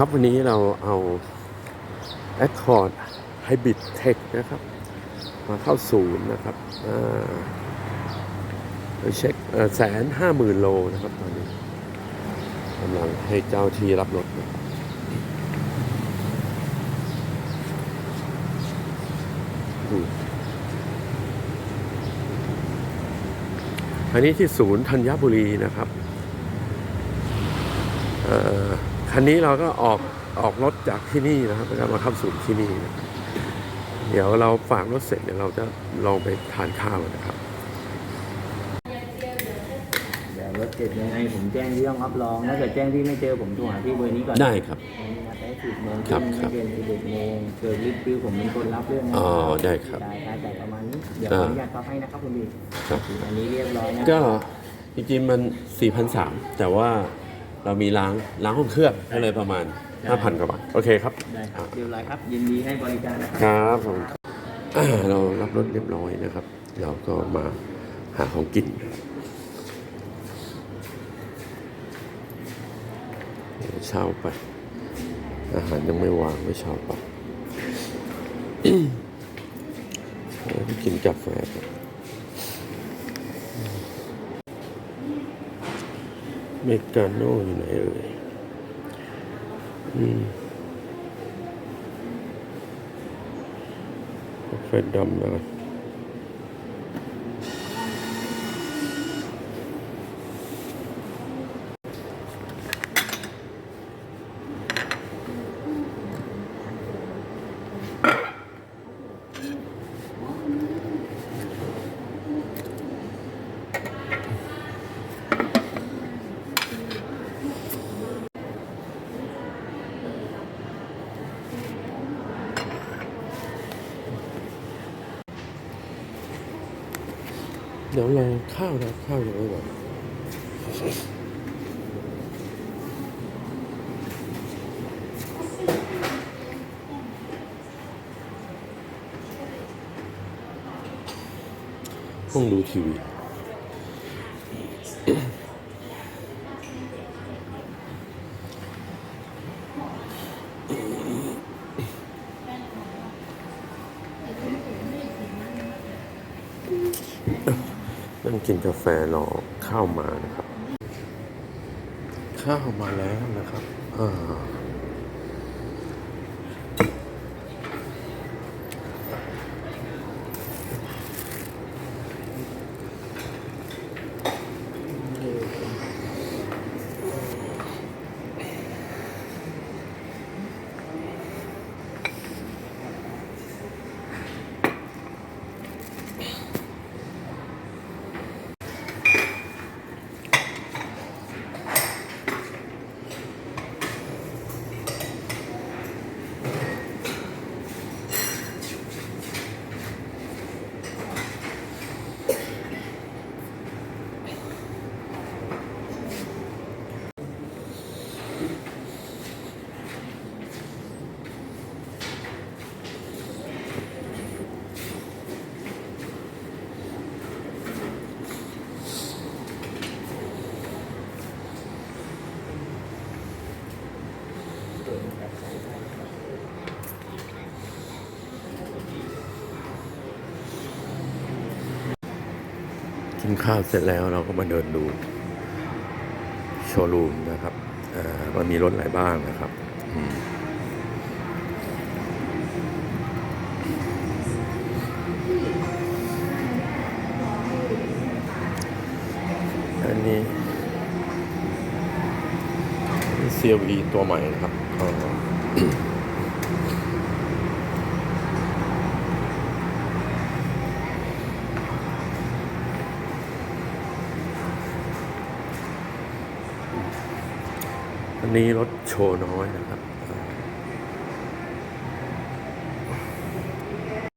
ครับวันนี้เราเอา Accord Hybrid Tech นะครับ มาเข้าศูนย์นะครับไปเช็คแสนห้าหมื่นโลนะครับตอนนี้กำลังให้เจ้าที่รับรถนะครับอันนี้ที่ศูนย์ธัญบุรีนะครับเอ่อ คันนี้เราก็ออกออกรถจากที่นี่นะครับแล้วก็มาเข้าศูนย์ที่นี่นะครับเดี๋ยวเราฝากรถเสร็จเดี๋ยวเราจะลองไปทานข้าวนะครับเดี๋ยวรถเจ็บยังไงผมแจ้งที่ห้องรับรองถ้าเกิดแจ้งพี่ไม่เจอผมโทรหาพี่เบอร์นี้ก่อนได้ครับวันนี้นัดได้สิบโมงครับงครับไม่เกินสิบเอ็ดโมงเกิดลิฟต์ฟิวผมเป็นคนรับเรื่องนะอ๋อได้ครับจ่ายค่าจ่ายประมาณนี้เดี๋ยวขออนุญาตพับให้นะครับคุณพี่ครับ อันนี้เรียบร้อยนะก็จริงๆมัน 4,300 แต่ว่า เรามีล้างล้างห้องเครื่องก็เลยประมาณ 5,000กว่าบาทโอเคครับได้ครับเรียบร้อยครับ ยินดีให้บริการนะครับครับผมอ่าเรารับรถเรียบร้อยนะครับ เราก็มาหาของกินเดี๋ยวเช้าไป อาหารยังไม่วางไม่เช้าไปเดี๋ยวไปกินกาแฟกัน เมกาโน่อยู่ไหนเอ่ยอืมกาแฟดำนะครับ เดี๋ยวรอข้าวนะข้ นั่งกินกาแฟรอข้าวมานะครับ ข้าวมาแล้วนะครับอ่า กินข้าวเสร็จแล้วเราก็มาเดินดูโชว์รูมนะครับอ่าว่ามีรถอะไรบ้างนะครับอันนี้ CLE ตัวใหม่นะครับันนี้รถโชว์น้อยนะครับ